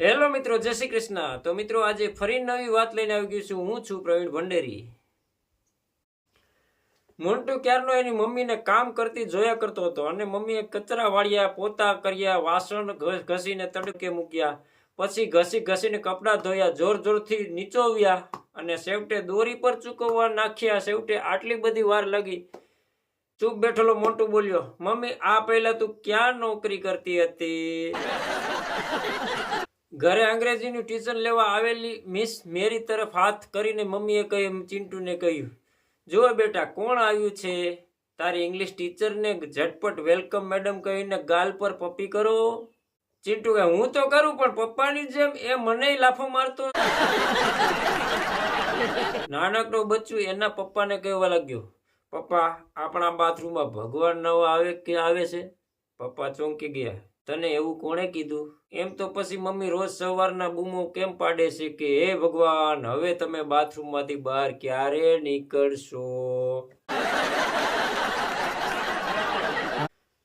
Hello મિત્રો, જય શ્રી કૃષ્ણ. તો મિત્રો, આજે ફરી નવી વાત લઈને આવી ગયું છું. હું છું પ્રવીણ ભંડેરી. મોન્ટુ ક્યારનો એની મમ્મીને કામ કરતી જોયા કરતો હતો અને મમ્મીએ કચરા વાળ્યા, પોતા કર્યા, વાસણ ઘસીને તડકે મૂક્યા. પછી ઘસી, ઘસીને કપડાં ધોયા, જોર જોરથી નીચોવ્યા અને છેવટે દોરી પર ચૂકવવા નાખ્યા. છેવટે આટલી બધી વાર લાગી. ચૂપ બેઠેલો મોન્ટુ બોલ્યો, મમ્મી, આ પહેલા તું ક્યાં નોકરી કરતી હતી? ઘરે અંગ્રેજીનું ટ્યુશન લેવા આવેલી મિસ મેરી તરફ હાથ કરીને મમ્મીએ કહ્યું ચિંટુને કહ્યું, જુઓ બેટા, કોણ આવ્યું છે? તારી ઇંગ્લિશ ટીચરને ઝટપટ વેલકમ મેડમ કહીને ગાલ પર પપ્પી કરો. ચિંટુ કહે, હું તો કરું, પણ પપ્પાની જેમ એ મને લાફો મારતો. નાનકડો બચ્ચું એના પપ્પાને કહેવા લાગ્યો, પપ્પા, આપણા બાથરૂમમાં ભગવાન નવો આવે કે આવે છે? પપ્પા ચોંકી ગયા. તને એવું કોણે કીધું? એમ તો પછી મમ્મી રોજ સવારના બૂમો કેમ પાડે છે કે, હે ભગવાન, હવે તમે બાથરૂમમાંથી બહાર ક્યારે નીકળશો?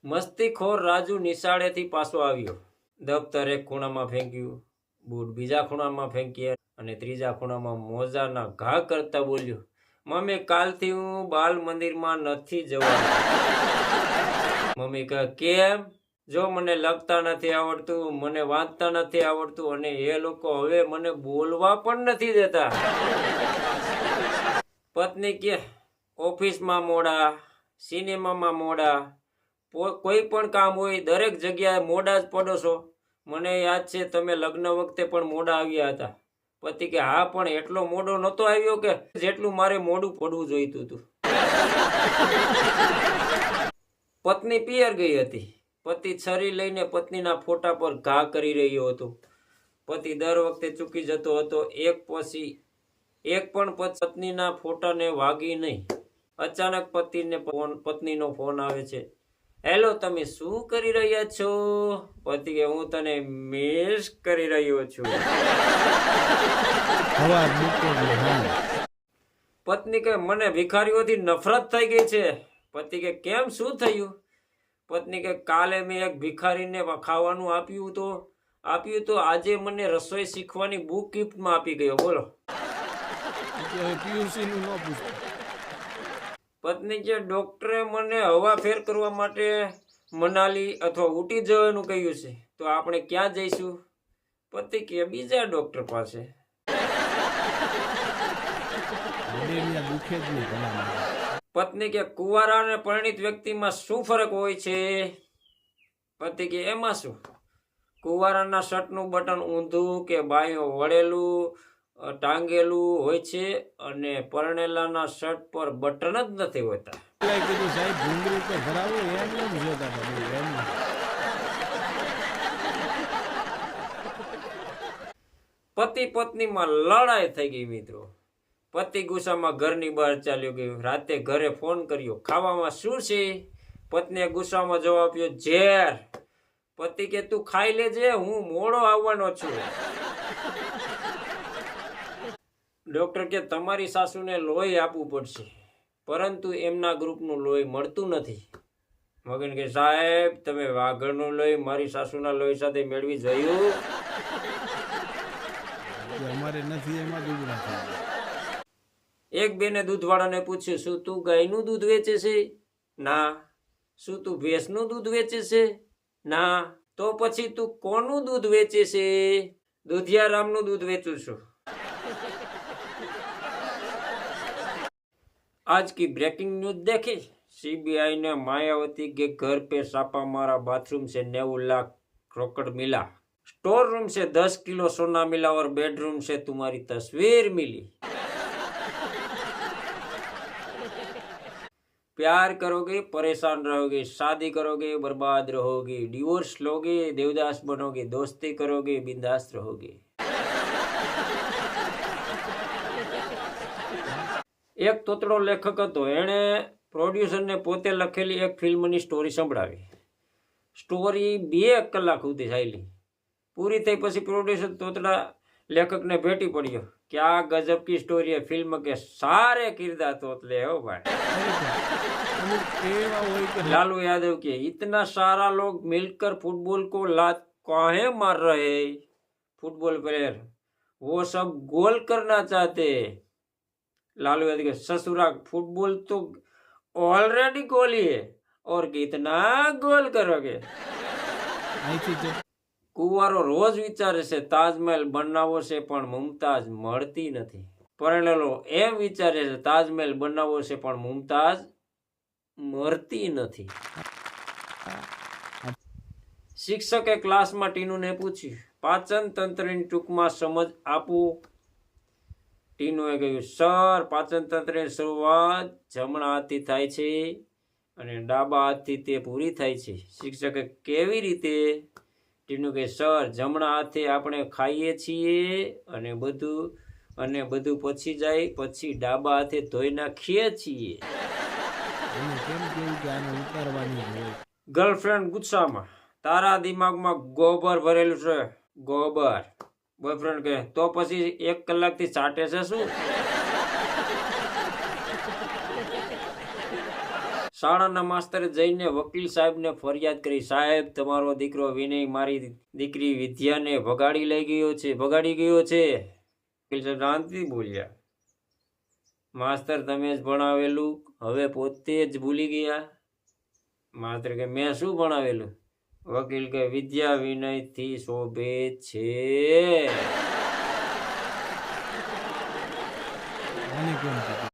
મસ્તીખોર રાજુ નિશાળેથી પાછો આવ્યો. દફતર એક ખૂણામાં ફેંક્યું, બૂટ બીજા ખૂણામાં ફેંક્યા અને ત્રીજા ખૂણામાં મોજાના ઘા કરતા બોલ્યો, મમ્મી, કાલથી હું બાલ મંદિરમાં નથી જવાનું. મમ્મી કહે, કેમ? જો મને લખતા નથી આવડતું, મને વાંચતા નથી આવડતું અને એ લોકો હવે મને બોલવા પણ નથી દેતા. પત્ની કે, ઓફિસમાં મોડા, સિનેમામાં મોડા કોઈ પણ કામ હોય, દરેક જગ્યાએ મોડા જ પડો છો મને યાદ છે, તમે લગ્ન વખતે પણ મોડા આવ્યા હતા. પતિ કે, હા, પણ એટલો મોડો નહોતો આવ્યો કે, જેટલું મારે મોડું પડવું જોઈતું હતું. પત્ની પિયર ગઈ હતી. પતિ છરી લઈને પત્નીના ફોટા પર ઘા કરી રહ્યો હતો. પતિ દર વખતે ચૂકી જતો હતો. એક પછી એક પણ પત- પત્નીના ફોટાને વાગી નહીં. અચાનક પતિને ફોન પત્નીનો ફોન આવે છે. હેલો તમે શું કરી રહ્યા છો? પતિ કે હું તને મિસ કરી રહ્યો છું. પત્ની કે મને ભિખારીઓથી નફરત થઈ ગઈ છે. પતિ કે કેમ? શું થયું? પત્ની કે કાલે મેં એક ભિખારીને ખાવાનું આપ્યું તો આપ્યું તો આજે મને રસોઈ શીખવાની બુક ગિફ્ટમાં આપી ગયો, બોલો. પત્ની કે ડોક્ટરે મને હવા ફેર કરવા માટે મનાલી અથવા ઉટી જવાનું કહ્યું છે, તો આપણે ક્યાં જઈશું? પતિ કે બીજા ડોક્ટર પાસે. પત્ની કે કુંવારા અને પરિણીત વ્યક્તિમાં શું ફરક હોય છે? પતિ કે એમાં શું? કુંવારાના શર્ટનું બટન ઊંધું કે બાયો વળેલું ટાંગેલું હોય છે અને પરણેલાના શર્ટ પર બટન જ નથી હોતા. પતિ પત્નીમાં લડાઈ થઈ ગઈ મિત્રો. પતિ ગુસ્સામાં ઘરની બહાર ચાલ્યો ગયો. રાતે ઘરે ફોન કર્યો. ખાવામાં શું છે? પત્નીએ ગુસ્સામાં જવાબ આપ્યો, ઝેર. પતિ કે, તું ખાઈ લેજે, હું મોડો આવવાનો છું. ડોક્ટર કે, તમારી સાસુને લોહી આપવું પડશે, પરંતુ એમના ગ્રુપનું લોહી મળતું નથી. મગન કે, સાહેબ, તમે વાઘણનું લોહી મારી સાસુના લોહી સાથે મેળવી જયું? અમારે નથી, એમાં જ. એક બેને દૂધવાળાને પૂછ્યું શું તું ગાયનું દૂધ વેચે છે ના શું તું ભેંસનું દૂધ વેચે છે ના તો પછી તું કોનું દૂધ વેચે છે દૂધિયારામનું દૂધ વેચું છું आज की ब्रेकिंग न्यूज देखी सीबीआई ने मायावती के घर पे छापा मारा बाथरूम से नेव लाख रोकड़ मिला स्टोर रूम से दस किलो सोना मिला और बेडरूम से तुम्हारी तस्वीर मिली प्यार करोगे परेशान रहोगे शादी करोगे बर्बाद रहोगे डिवोर्स लोगे देवदास बनोगे दोस्ती करोगे बिंदास रहोगे એક તોતડો લેખક હતો એણે પ્રોડ્યુસરને પોતે લખેલી એક ફિલ્મની સ્ટોરી સંભળાવી સ્ટોરી બે કલાક સુધી ચાલી પૂરી થઈ પછી પ્રોડ્યુસર તોતડા લેખકને ભેટી પડ્યો क्या गजब की स्टोरी है फिल्म के सारे किरदार तोतले हो भाई અમુક એવા હોય કે लालू यादव के इतना सारा लोग मिलकर फुटबॉल को लात काहे मार रहे फुटबॉल प्लेयर वो सब गोल करना चाहते लालू यादव के ससुरा फुटबॉल तो ऑलरेडी गोल ही है और कितना गोल करोगे અહીંથી તે કુંવારો રોજ વિચારે છે, તાજમહેલ બનાવવો છે પણ મુમતાજ મળતી નથી. પરણેલો એમ વિચારે છે, તાજમહેલ બનાવવો છે પણ મુમતાજ મરતી નથી. શિક્ષકે ક્લાસમાં ટીનુને પૂછ્યું, પાચન તંત્રની ટૂંકમાં સમજ આપું. ટીનુએ કહ્યું, સર, પાચન તંત્રની શરૂઆત જમણા હાથથી થાય છે અને ડાબા હાથથી તે પૂરી થાય છે. શિક્ષકે કેવી રીતે ટીનું કે સર જમણા હાથે આપણે ખાઈએ છીએ અને બધું અને બધું પછી જાય પછી ડાબા હાથે ધોઈ નાખીએ છીએ. ગર્લફ્રેન્ડ ગુસ્સામાં. તારા દિમાગમાં ગોબર ભરેલું છે. ગોબર. બોયફ્રેન્ડ કહે તો પછી એક કલાકથી ચાટે છે શું? શાળાના માસ્તરે જઈને વકીલ સાહેબને ફરિયાદ કરી, સાહેબ, તમારો દીકરો વિનય મારી દીકરી વિદ્યાને ભગાડી લઈ ગયો છે, ભગાડી ગયો છે. વકીલ સાહેબ શાંતિ બોલ્યા, માસ્તર, તમે જ ભણાવેલું, હવે પોતે જ ભૂલી ગયા. માસ્તર કે, મેં શું ભણાવેલું? વકીલ કે, વિદ્યા વિનયથી શોભે છે. આને કેમ